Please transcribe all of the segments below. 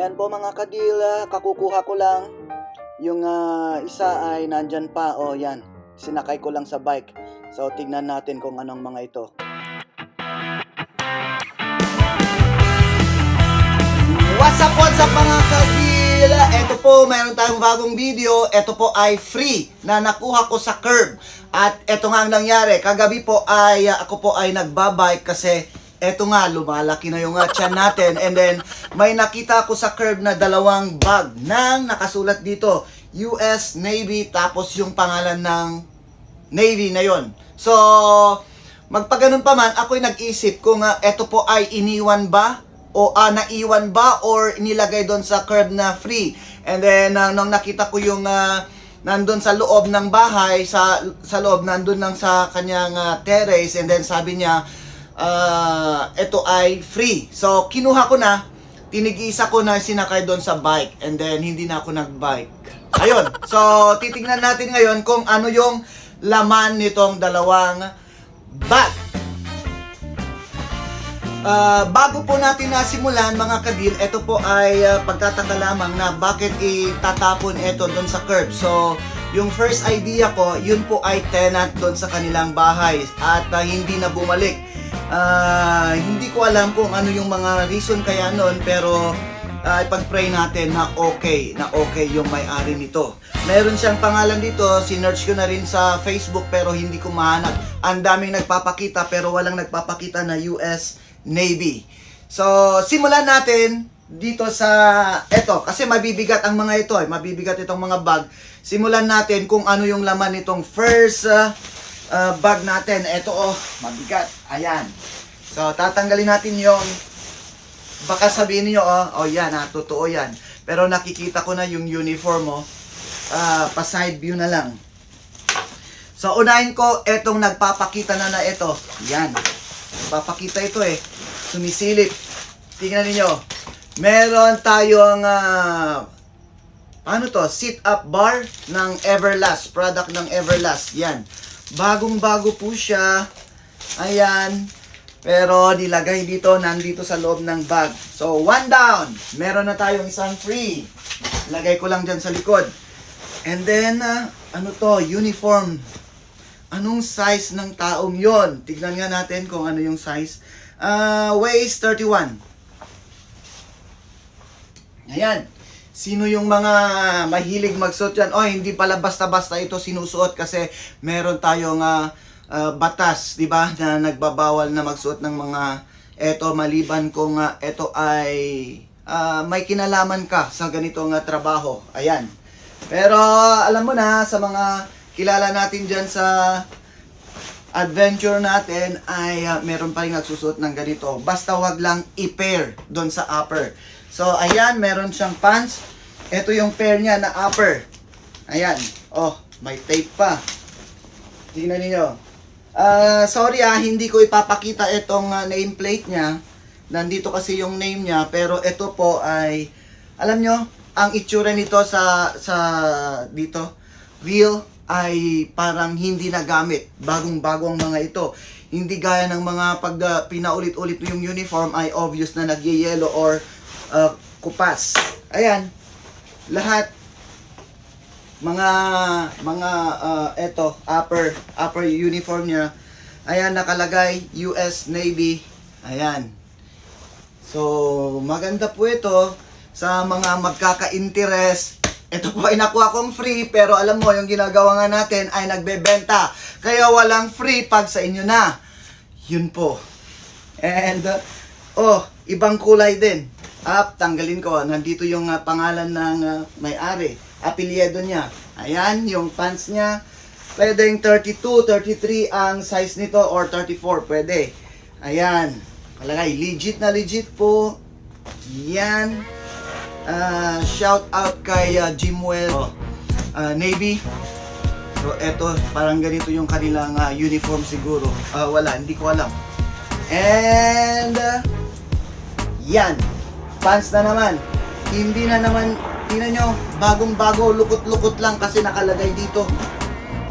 Ayan po mga kadila, kakukuha ko lang. Yung ah, isa ay nandyan pa. O yan, sinakay ko lang sa bike. So tignan natin kung anong mga ito. What's up, what's up mga kabila? Ito po, mayroon tayong bagong video. Ito po ay free na nakuha ko sa curb. At ito nga ang nangyari. Kagabi po ay uh, ako po ay nagbabike kasi ito nga, lumalaki na yung uh, tiyan natin. And then, may nakita ko sa curb na dalawang bag nang nakasulat dito. US Navy tapos yung pangalan ng Navy na yon. So, magpaganon pa man, ako'y nag-isip kung uh, ito po ay iniwan ba o ah, naiwan ba or nilagay doon sa curb na free. And then ah, nung nakita ko yung ah, nandun sa loob ng bahay, sa sa loob nandun lang sa kanyang ah, terrace and then sabi niya ah, ito ay free. So kinuha ko na, tinigisa ko na sinakay doon sa bike and then hindi na ako nagbike. Ayun. So titingnan natin ngayon kung ano yung laman nitong dalawang bag. Ah, bago po natin nasimulan mga kadil, ito po ay ah, pagtataka lamang na bakit itatapon ito doon sa curb. So, yung first idea ko, yun po ay tenant doon sa kanilang bahay at ah, hindi na bumalik. Ah, hindi ko alam kung ano yung mga reason kaya noon pero uh, ipag-pray natin na okay, na okay yung may-ari nito. Meron siyang pangalan dito, sinearch ko na rin sa Facebook pero hindi ko mahanap. Ang daming nagpapakita pero walang nagpapakita na US Navy. So, simulan natin dito sa eto kasi mabibigat ang mga ito, eh. mabibigat itong mga bag. Simulan natin kung ano yung laman nitong first uh, uh, bag natin. Ito oh, mabigat. Ayan. So, tatanggalin natin yung baka sabihin niyo oh, oh yan ah, totoo yan. Pero nakikita ko na yung uniform mo. Ah, pa side view na lang. So, unahin ko etong nagpapakita na na ito. Yan. Papakita ito eh. Sumisilip. Tingnan niyo. Meron tayong ah, ano to? Sit up bar ng Everlast. Product ng Everlast. Yan. Bagong-bago po siya. Ayan. Pero nilagay dito, nandito sa loob ng bag. So, one down. Meron na tayong isang free. Lagay ko lang dyan sa likod. And then, ah, ano to? Uniform. Anong size ng taong yon? Tignan nga natin kung ano yung size. Ah, waist 31. Ayan. Sino yung mga mahilig magsuot yan? Oh, hindi pala basta-basta ito sinusuot kasi meron tayong ah, ah, batas, di ba, na nagbabawal na magsuot ng mga eto maliban kung ah, eto ay ah, may kinalaman ka sa ganitong ah, trabaho. Ayan. Pero alam mo na sa mga kilala natin diyan sa adventure natin ay ah, meron pa rin nagsusuot ng ganito. Basta wag lang i-pair doon sa upper. So, ayan, meron siyang pants. Ito yung pair niya na upper. Ayan. Oh, may tape pa. Tingnan niyo. Ah, sorry ah, hindi ko ipapakita itong ah, nameplate niya. Nandito kasi yung name niya, pero ito po ay alam nyo, ang itsura nito sa sa dito, real ay parang hindi nagamit. Bagong-bago ang mga ito. Hindi gaya ng mga pag ah, pinaulit-ulit yung uniform ay obvious na nagyeyelo or ah, kupas. Ayan. Lahat. Mga mga ah, eto upper upper uniform niya. Ayan nakalagay US Navy. Ayan. So maganda po ito sa mga magkaka-interest. Ito po ay nakuha kong free pero alam mo yung ginagawa nga natin ay nagbebenta. Kaya walang free pag sa inyo na. Yun po. And uh, oh ibang kulay din up tanggalin ko nandito yung uh, pangalan ng uh, may-ari apelyido niya. Ayan, yung pants niya. Pwedeng 32, 33 ang size nito or 34, pwede. Ayan. Malagay, legit na legit po. Yan. Ah, shout out kay uh, Jimwell ah, Navy. So, eto, parang ganito yung kanilang ah, uniform siguro. Ah, wala, hindi ko alam. And, ah, yan. Pants na naman. Hindi na naman, tingnan nyo, bagong-bago, lukot-lukot lang kasi nakalagay dito.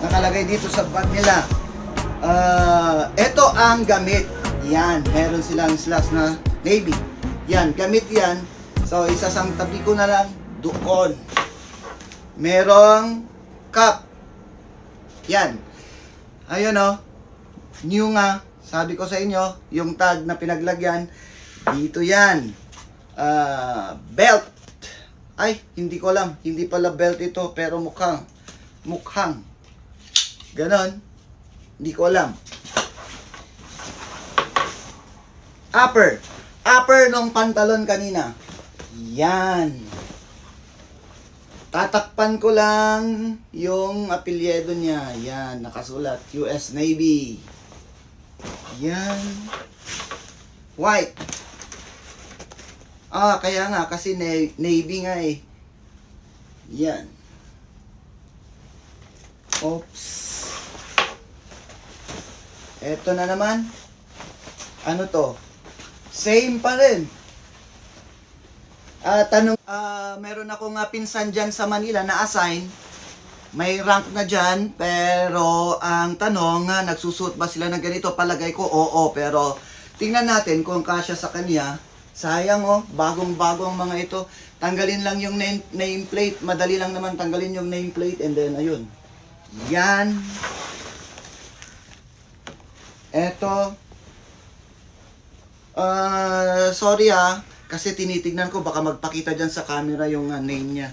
Nakalagay dito sa bag nila. Ah, ito ang gamit. Yan, meron silang slash na navy. Yan, gamit yan So, isasang tabi ko na lang doon. Merong cup. Yan. Ayun oh. New nga. Sabi ko sa inyo, yung tag na pinaglagyan, dito yan. Ah, belt. Ay, hindi ko alam. Hindi pala belt ito, pero mukhang. Mukhang. Ganon. Hindi ko alam. Upper. Upper nung pantalon kanina. Yan. Tatakpan ko lang yung apelyedo niya. Yan, nakasulat. US Navy. Yan. White. Ah, kaya nga, kasi na- Navy nga eh. Yan. Oops. Eto na naman. Ano to? Same pa rin. Ah, tanong, ah, meron akong uh, pinsan dyan sa Manila na assign. May rank na dyan, pero ang tanong, ah, nagsusuot ba sila ng ganito? Palagay ko, oo, pero tingnan natin kung kasya sa kanya. Sayang oh, bagong-bago ang mga ito. Tanggalin lang yung name, nameplate. Madali lang naman tanggalin yung nameplate and then ayun. Yan. Eto. Ah, sorry ah, kasi tinitignan ko baka magpakita diyan sa camera yung ah, name niya.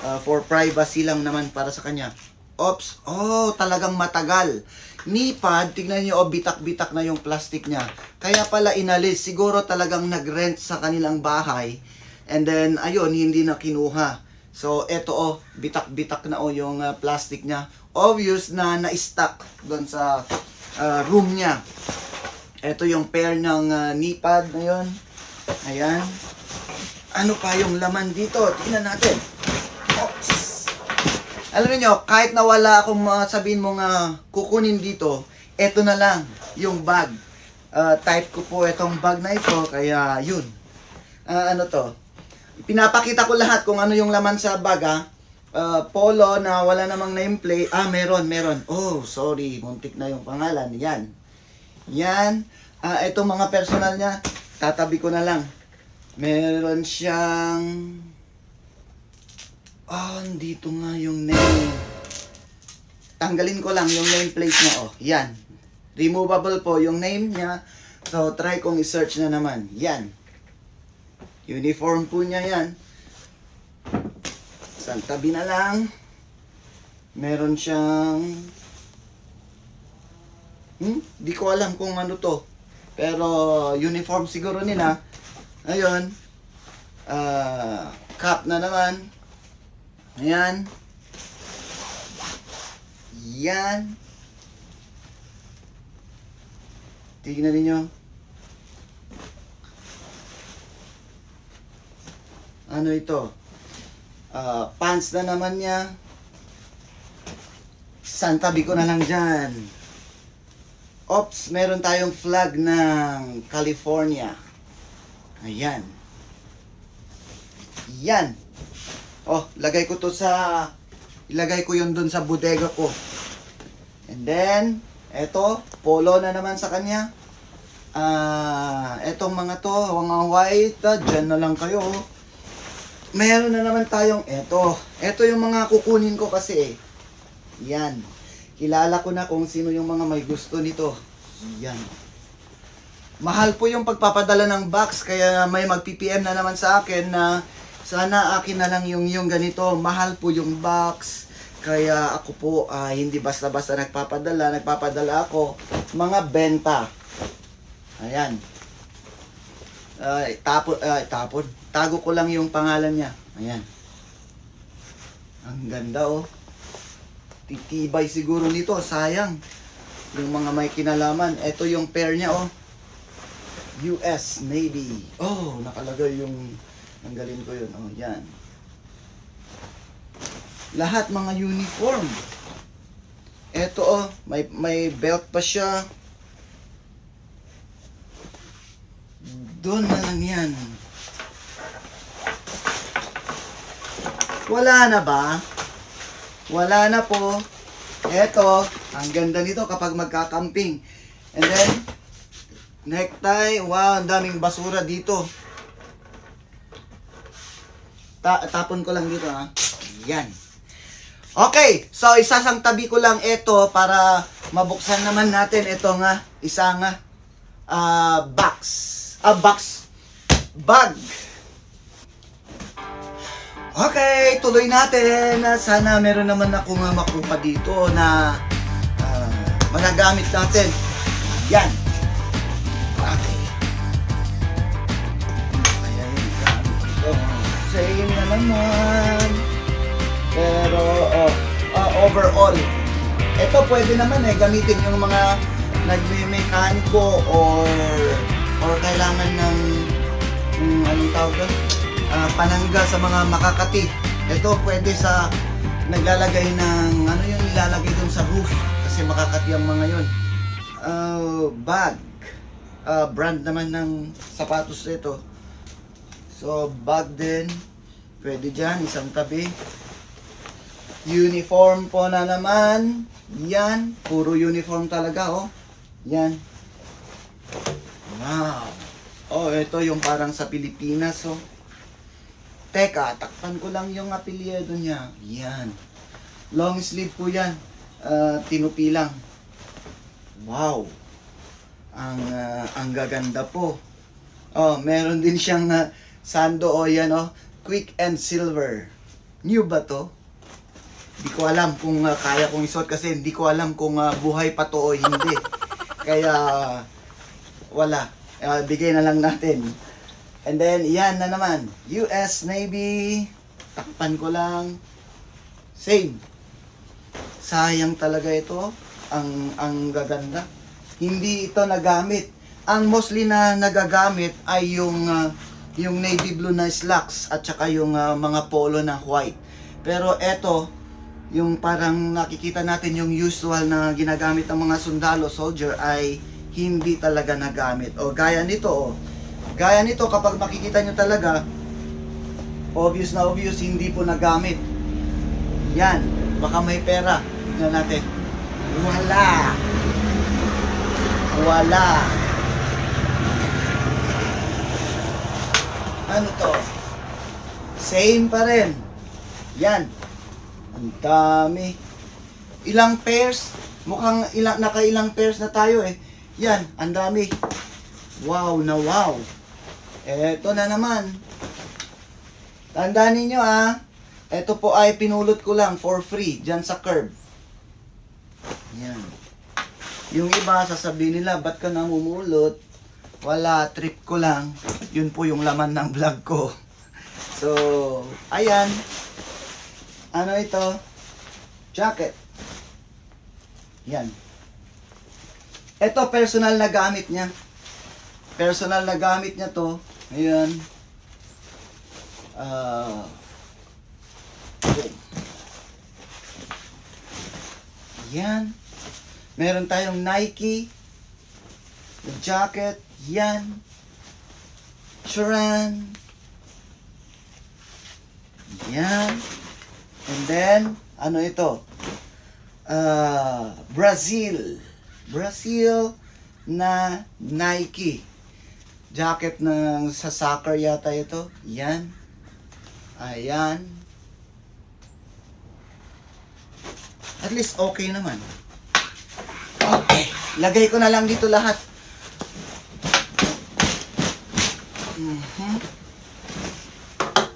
Ah, for privacy lang naman para sa kanya. Ops, oh, talagang matagal. Nipad, tignan niyo, oh, bitak-bitak na yung plastic niya. Kaya pala inalis, siguro talagang nag-rent sa kanilang bahay. And then, ayun, hindi na kinuha. So, eto oh, bitak-bitak na oh yung ah, plastic niya. Obvious na na-stuck doon sa ah, room niya. Ito yung pair ng uh, knee pad na yun. Ayan. Ano pa yung laman dito? Tingnan natin. Alam niyo, kahit na wala akong uh, sabihin mo nga kukunin dito, eto na lang, yung bag. Uh, type ko po itong bag na ito, kaya yun. Ah, ano to? Pinapakita ko lahat kung ano yung laman sa bag ah. Uh, polo na wala namang nameplate. Ah, meron, meron. Oh, sorry. Muntik na yung pangalan. Yan. Yan. Ah, itong mga personal niya, tatabi ko na lang. Meron siyang... Ah, dito nga yung name. Tanggalin ko lang yung nameplate niya. Oh, yan. Removable po yung name niya. So, try kong i-search na naman. Yan. Uniform po niya yan. Sa tabi na lang. Meron siyang Hmm? Di ko alam kung ano to. Pero uniform siguro nila. Ayun. Ah, cap na naman. Ayan. Yan. Tignan ninyo. Ano ito? Ah, pants na naman niya. Santabi ko na lang dyan. Ops, meron tayong flag ng California. Ayan. Yan. Oh, lagay ko to sa ilagay ko 'yon doon sa bodega ko. And then, eto, polo na naman sa kanya. Ah, etong mga to, mga white, ah, dyan na lang kayo. Meron na naman tayong eto. Eto yung mga kukunin ko kasi. Yan. Kilala ko na kung sino yung mga may gusto nito. Yan. Mahal po yung pagpapadala ng box kaya may mag-PPM na naman sa akin na sana akin na lang yung yung ganito. Mahal po yung box. Kaya ako po ah, hindi basta-basta nagpapadala. Nagpapadala ako mga benta. Ayan. Ay, tapon, ay, tapon. Tago ko lang yung pangalan niya. Ayan. Ang ganda oh. Titibay siguro nito, sayang. Yung mga may kinalaman. Ito yung pair niya, oh. US Navy. Oh, nakalagay yung... Nanggalin ko yun. Oh, yan. Lahat mga uniform. Ito, oh. May, may belt pa siya. Doon na lang yan. Wala na ba? Wala na po. Eto, ang ganda nito kapag magkakamping. And then, necktie. Wow, ang daming basura dito. Ta- tapon ko lang dito ha. Yan. Okay, so isasang tabi ko lang ito para mabuksan naman natin ito nga, isa nga ah, box. Ah, box. Bag. Okay, tuloy natin. Sana meron naman ako nga makuha dito na ah, magagamit natin. Yan. Okay. Ayan, gamit naman. Pero, oh, ah, overall, ito pwede naman eh, gamitin yung mga nagme-mekaniko or or kailangan ng um, anong tawag doon? Ah, panangga sa mga makakati. Ito pwede sa naglalagay ng ano yung nilalagay doon sa roof kasi makakati ang mga yun. Ah, bag. Ah, brand naman ng sapatos ito. So, bag din. Pwede dyan, isang tabi. Uniform po na naman. Yan. Puro uniform talaga, oh. Yan. Wow. Oh, ito yung parang sa Pilipinas, oh. Teka, takpan ko lang yung apelyido niya. Yan. Long sleeve po yan. Ah, tinupi lang. Wow. Ang ah, ang gaganda po. Oh, meron din siyang ah, sando o yan oh, quick and silver. New ba to? Hindi ko alam kung ah, kaya kong isuot kasi hindi ko alam kung ah, buhay pa to o hindi. Kaya wala. Ah, bigay na lang natin. And then, yan na naman. US Navy. Takpan ko lang. Same. Sayang talaga ito. Ang, ang gaganda. Hindi ito nagamit. Ang mostly na nagagamit ay yung, ah, yung navy blue na slacks at saka yung ah, mga polo na white. Pero ito, yung parang nakikita natin yung usual na ginagamit ng mga sundalo, soldier, ay hindi talaga nagamit. O gaya nito, o. Gaya nito, kapag makikita nyo talaga, obvious na obvious, hindi po nagamit. Yan, baka may pera. Tingnan natin. Wala! Wala! Ano to? Same pa rin. Yan. Ang dami. Ilang pairs? Mukhang ilang, nakailang pairs na tayo eh. Yan, ang dami. Wow na wow. Eto na naman. Tandaan ninyo ah. Ito po ay pinulot ko lang for free dyan sa curb. Yan. Yung iba sasabihin nila, ba't ka namumulot? Wala, trip ko lang. Yun po yung laman ng vlog ko. So, ayan. Ano ito? Jacket. Yan. Ito, personal na gamit niya. Personal na gamit niya to. Ayan. Boom. Yan. Meron tayong Nike. The jacket. Yan. Charan. Yan. And then, ano ito? Ah, Brazil. Brazil na Nike. Jacket ng sa soccer yata ito. Yan. Ayan. At least okay naman. Okay. Lagay ko na lang dito lahat.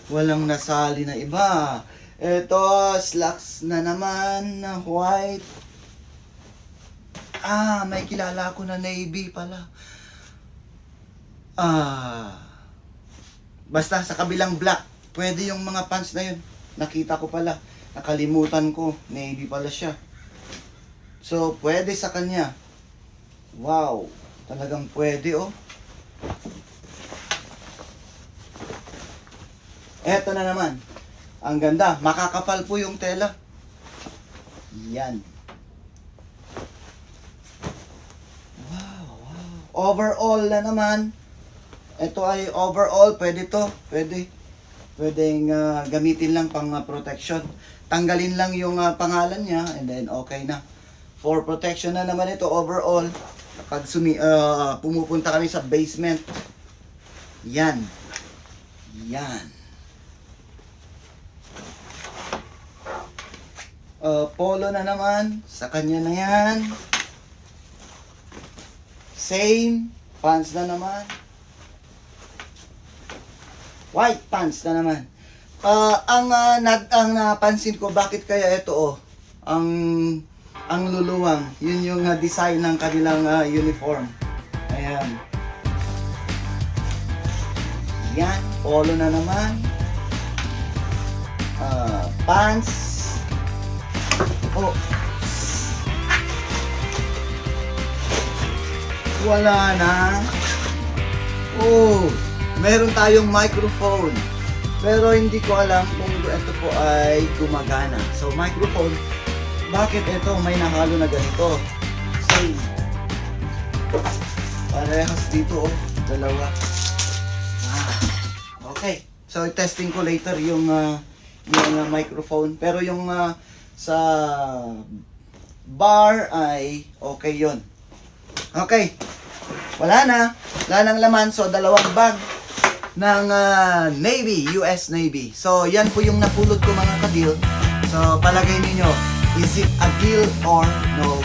Walang nasali na iba. Ito, slacks na naman na white. Ah, may kilala ko na navy pala. Ah. Basta sa kabilang black, pwede yung mga pants na yun. Nakita ko pala. Nakalimutan ko. Navy pala siya. So, pwede sa kanya. Wow. Talagang pwede, oh. Eto na naman. Ang ganda. Makakapal po yung tela. Yan. Wow, wow. Overall na naman. Ito ay overall. Pwede to. Pwede. Pwedeng ah, gamitin lang pang ah, protection. Tanggalin lang yung ah, pangalan niya and then okay na. For protection na naman ito overall. Pag sumi, ah, pumupunta kami sa basement. Yan. Yan. Polo na naman. Sa kanya na yan. Same. Pants na naman. White pants na naman. Ah, ang ah, nag ang napansin ko bakit kaya ito oh ang ang luluwang yun yung ah, design ng kanilang ah, uniform ayan yan polo na naman Ah, pants oh wala na oh meron tayong microphone pero hindi ko alam kung ito po ay gumagana. So, microphone, bakit ito may nahalo na ganito? Same. Parehas dito, oh. Dalawa. Ah, okay. So, testing ko later yung, ah, yung ah, microphone. Pero yung ah, sa bar ay okay yon. Okay. Wala na. Wala nang laman. So, dalawang bag ng ah, Navy, US Navy. So, yan po yung napulot ko mga ka-deal. So, palagay ninyo, is it a deal or no?